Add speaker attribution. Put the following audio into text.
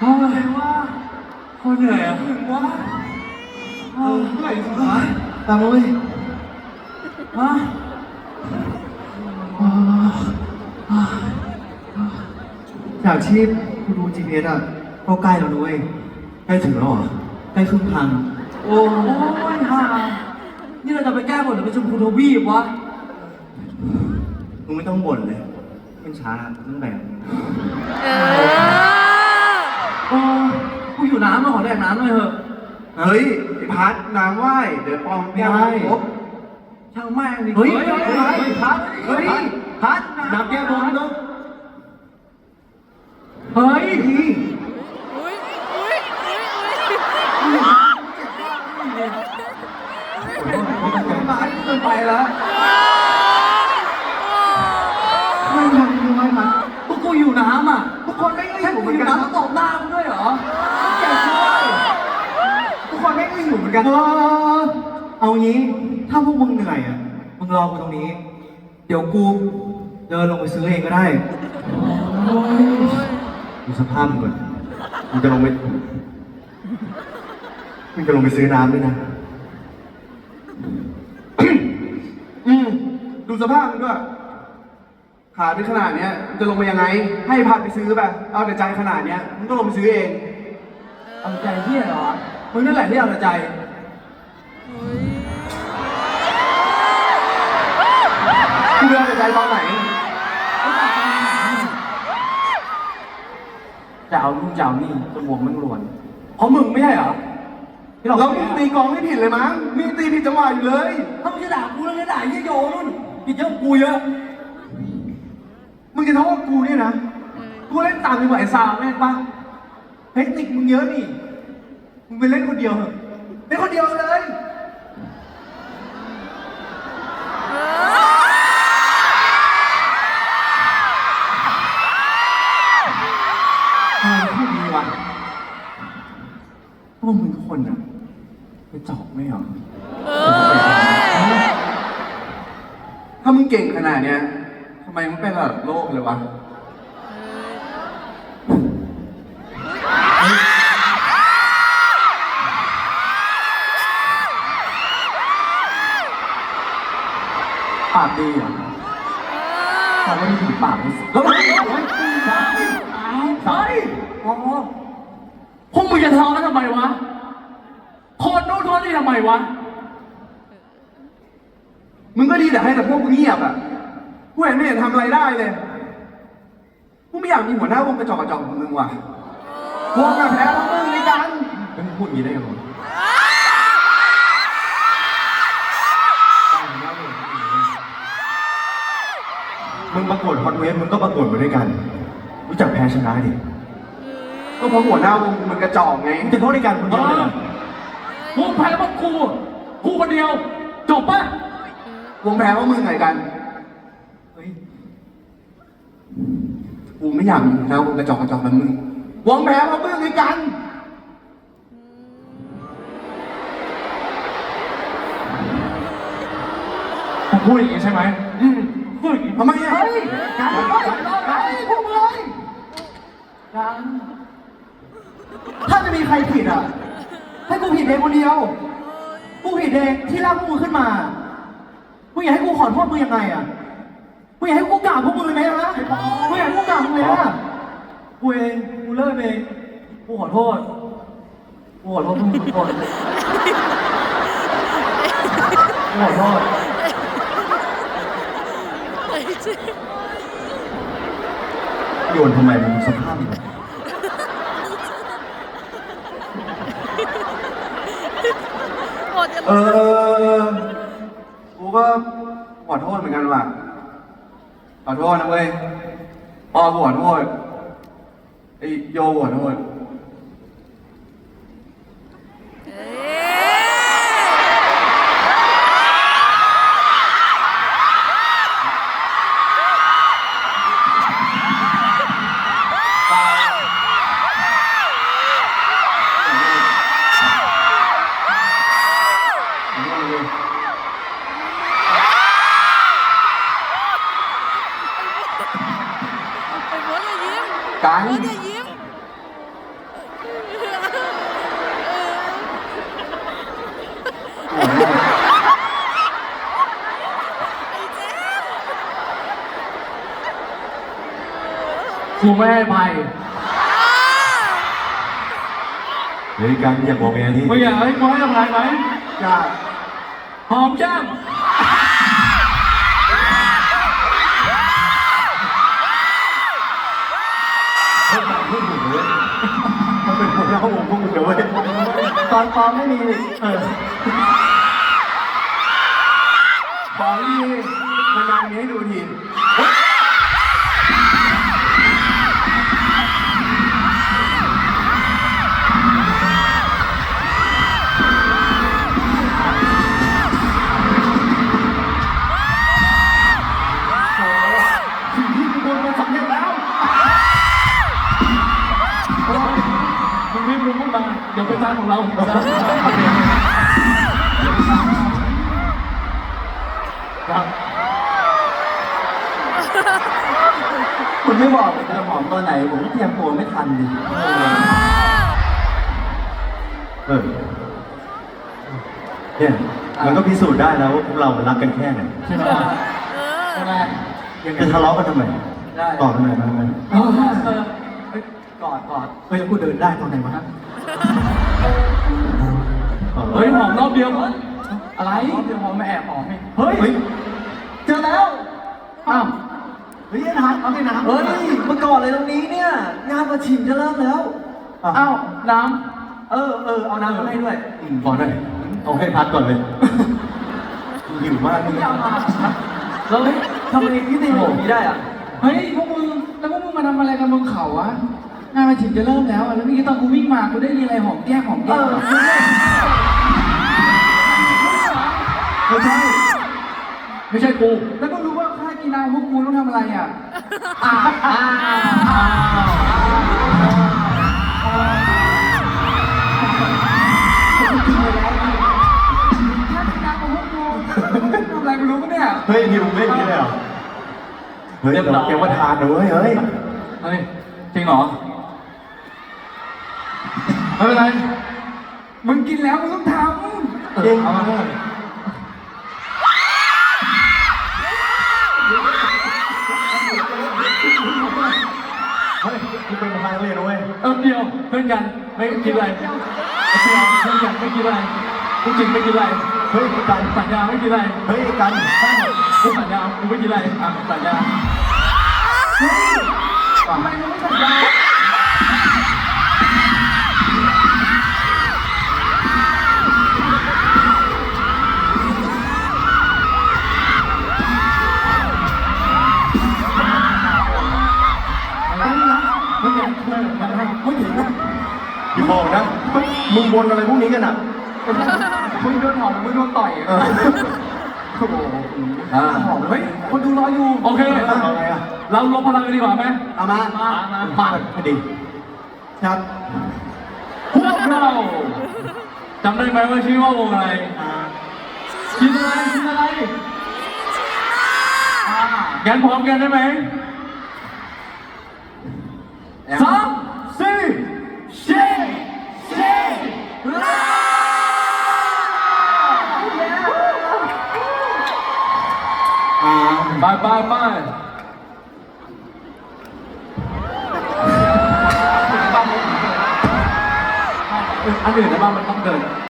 Speaker 1: เฮ้ยว่าโคตรเหนื่อยอะ
Speaker 2: ถึงว่า
Speaker 1: เออเหนื่อยสุด
Speaker 2: ฮะ
Speaker 1: ท้าย
Speaker 2: ตามมาเว้ย
Speaker 1: ฮะ
Speaker 2: จากที่กูดู GPS อะก็ใกล้แล้วด้วยใกล้ถึงแล้วเหรอใกล้ครึ่งทาง
Speaker 1: โอ้ยห่านี่เราจะไปแก้บนหรือไปชมพูทวีปวะ
Speaker 2: มึงไม่ต้องบ่นเลยมันช้าต้องแบ่ง
Speaker 3: เออ
Speaker 1: กน้ำหน่อยเถอะ
Speaker 4: เฮ้ยไอ้พัดน้ำไหว้เดี๋ยวปองแก้วครบ
Speaker 1: ช่างแม่งดิ
Speaker 2: เฮ้ย
Speaker 1: เฮ้ย
Speaker 2: เฮ้ยเฮ้ยพัดเฮ้ยพัดน้ำแก้บนต้อง
Speaker 1: เฮ้ย
Speaker 3: อุ้ยอุ้ยอุ้ยอุ้ย
Speaker 1: มาเกินไปแล้ว
Speaker 2: ไม่ทันไม่ทัน
Speaker 1: พวกกูอยู่น้ำอะ
Speaker 2: ทุกคนไม่
Speaker 1: แค่
Speaker 2: ได้อ
Speaker 1: กู
Speaker 2: ยู่เหมื
Speaker 1: อ
Speaker 2: อน
Speaker 1: ยู่
Speaker 2: กัน
Speaker 1: น้ำต้องตกหน้ามึงด้วยเหรอแกช่วย
Speaker 2: ทุกคนไม่อยู่เหมือนกันเอางี้ ถ้าพวกมึงเหนื่อยอะ มึงรอกูตรงนี้ เดี๋ยวกูเดินลงไปซื้อเองก็ได้ดูสภาพมึงก่อนมึงจะลงไปมึงจะลงไปซื้อน้ำด้วยนะ
Speaker 4: อืมดูสภาพมันด้วย ขาเป็นขนาดเนี้ยจะลงมายังไง ให้พัดไปซื้อไปเอาแต่ใจขนาดเนี้ยมึงต้องลงไปซื้อเอง
Speaker 1: เอาใจเที่ยเหรอ มึงนั่นแหละที่เอาแต่ใจ
Speaker 4: กูเดินแต่ใจตอนไหน
Speaker 1: จะเอานู่นจะเอานี่จมูกมันรวน เพราะมึงไม่ใช่เหรอที่เรา
Speaker 4: แล้วมึงตีกลองไม่ผิดเลยมั้งมึงตีผิดจังหวะอยู่เลย
Speaker 1: ถ้ามึงจะด่ากูแล้วจะด่ายี่โยนู่นผิดเยอะกูเยอะ
Speaker 4: มึงจะท้องกับกูเนี่ยนะ
Speaker 1: กูเล่นตามจังหวะไอ้ซาวแม่งปะเทคนิคมึงเยอะนี่ มึงไปเล่นคนเดียวเถอะเล่นคนเดียวเลย ทำไมพูดดีวะพวกมึงทุกคนอะไปจอกไม่เหรอ
Speaker 3: เออ
Speaker 4: ถ้ามึงเก่งขนาดเนี้ยทำไมมึงเป็นระดับโลกเลยวะ
Speaker 1: มึงจะทะเลาะกันทำไมวะโทษโน้นโทษนี่ทำไมวะ
Speaker 4: มึงก็ดีแต่ให้แต่พวกมึงเงียบอะกูเห็นไม่เห็นทำอะไรได้เลยกูไม่อยากมีหัวหน้าวงกระจอกกระจอกของมึงว่ะวงอะแพ้พวมึงในกัน
Speaker 2: เป็นพูดอย่างนี้ได้ยังไงมึงประกวดฮอตเวฟมึงก็ประกวดมาด้วยกัน รู้จักแพ้ชนะดิ
Speaker 4: ก็เพราะหัวหน้าวงมันกระจอกไง
Speaker 2: มึงจะโทษในการคนเดียวเลยเหรอ
Speaker 1: วงแพ้เพราะกูกูคนเดียว จบปะ
Speaker 4: วงแพ้เพราะมึงไงกัน
Speaker 2: เฮ้ย
Speaker 4: กูไม่อยากมีหัวหน้าวงกระจอกกระจอกแบบมึงวงแพ้เพราะมึงไงกัน
Speaker 1: ผมพูดอย่างนี้ใช่ไหมอืมพูดอย่างนี้
Speaker 4: ทำไมอะ
Speaker 1: เฮ้ยการกันกันพวกมึงเลยกัน
Speaker 2: ถ้าจะมีใครผิดอะ ให้กูผิดเองคนเดียว กูผิดเองที่ลากพวกมึงขึ้นมา มึงอยากให้กูขอโทษมึงยังไงอะ มึงอยากให้กูกราบพวกมึงเลยไหมฮะมึงอยากให้กูกราบมึงเลยอะ
Speaker 1: กูเอง กูเลิกเอง กูขอโทษ กูขอโทษพวกมึงทุกคนกูขอโทษ
Speaker 2: โยนทำไมมึงสภาพมึง
Speaker 3: หมดจะ
Speaker 4: เออ กูก็ขอโทษเหมือนกันว่ะ ขอโทษนะเว้ยปอกูขอโทษไอโยขอโทษ กู
Speaker 1: ไม่ให้ไป
Speaker 5: เฮ้ยกันอย่าบอกแกที่
Speaker 1: มึงอยากให้กูให้อภัยไหม
Speaker 2: อยาก
Speaker 1: หอมแก้ม
Speaker 5: พูดถูกเลยมันเป็นคนละวงพวกมึงเดี๋ยวเว้ย
Speaker 2: ตอนปอมไม่มีเออ
Speaker 4: บอกดีนานๆมีให้ดูที
Speaker 2: มึ
Speaker 1: งรีบรู้พวกมันเดี๋ยวเป็นทางของเราครับ
Speaker 2: คุณไม่บอกผมจะหอมตอนไหน ผมก็เตรียมตัวไม่ทันดิ
Speaker 5: เออเนี่ยมันก็พิสูจน์ได้แล้วว่าพวกเรามันรักกันแค่ไหน
Speaker 1: ใช่ไหม
Speaker 2: ใช่ไหม
Speaker 5: จะทะเลาะกันทำไม
Speaker 2: ได้
Speaker 5: ต่อทำไมมาทำไม
Speaker 2: กอดกอดเฮ้ยแล้วกูเดินได้ตอนไหนวะ
Speaker 1: เฮ้ยหอมรอบเดียว
Speaker 2: อะไร
Speaker 1: รอบเดียวหอมไม่แอบหอมให้
Speaker 2: เฮ้ยเจอแล้ว
Speaker 1: อ้าว
Speaker 2: เฮ้ยน้ำเอาให้น้ำเฮ้ยเมื่อก่อนเลยตรงนี้เนี่ย งานประชิมจะเริ่มแล้ว
Speaker 1: อ้าวน้
Speaker 2: เออเออเอาน้ำมาให้ด้วย
Speaker 5: อืมบอกหน่อยเอาให้พักก่อนเลยหิวมากเลยำ
Speaker 1: แล้ว
Speaker 2: ทำไมพี่ตีผมนี้ได้อะ
Speaker 1: เฮ้ยพวกมึงแล้วพวกมึงมาทำอะไรกันบนเขาวะ งานมาถึงจะเริ่มแล้วอะแล้วเมื่อกี้ตอนกูวิ่งมากูได้ยินอะไรหอมแก้มหอม
Speaker 2: เอ
Speaker 1: แก้ม
Speaker 2: อ
Speaker 1: ไม่ใช่ไม่ใช่กู แล้วมึงรู้ว่าค่ายกีฬาพวกกูต้องทำอะไรอะอ่าอ่าค่ายกีฬาของพวกกูทำอะไรไม่รู้ปะเนี่ย
Speaker 5: เฮ้ยนิวไม่กินเลยเหรอเฮ้ยเราเกมว่าทานนะเว้ยเฮ้ย
Speaker 1: เฮ้ยจริงเหรอ ไม่เป็นไรมึงกินแล้วมึงต้องทำ
Speaker 5: จริง
Speaker 1: เอามา
Speaker 5: เฮ้ยกูเป็นประธานเลยนะเว้ย
Speaker 1: เออเดียวเพื่อนกันไม่กินอะไรเพื่อนเพื่อนกันไม่กินอะไรกูจริงไม่กินอะไร
Speaker 5: เฮ้ยกัน
Speaker 1: สัญญาไม่กินอะไร
Speaker 5: เฮ้ยกัน
Speaker 1: กูสัญญากูไม่กินอะไรอะสัญญา อยากคุยกับมันนะไม่ถึงนะ
Speaker 5: อย่าบอกนะ มึงบนอะไรพวกนี้กันอะ
Speaker 1: มึงโดนหอมมึงโดนต่อย
Speaker 5: เออโอ้โหอ่า
Speaker 2: เฮ้ยคนดูรออยู่
Speaker 1: โอเค
Speaker 5: เอาไงอะ
Speaker 1: เราลงพลังกันดีกว่าไหม
Speaker 2: เอามา
Speaker 1: มามา
Speaker 5: มาพอดี
Speaker 2: ครับ
Speaker 1: พวกเราจำได้ไหมว่าชื่อว่าวงอะไรกินอะไรกินอะไรงั้นพร้อมกันได้ไหม สามสี่สี่สี่แล้า
Speaker 2: อ่า
Speaker 1: ไปไปไปอันอื่นนะบ้างมันต้องเดิน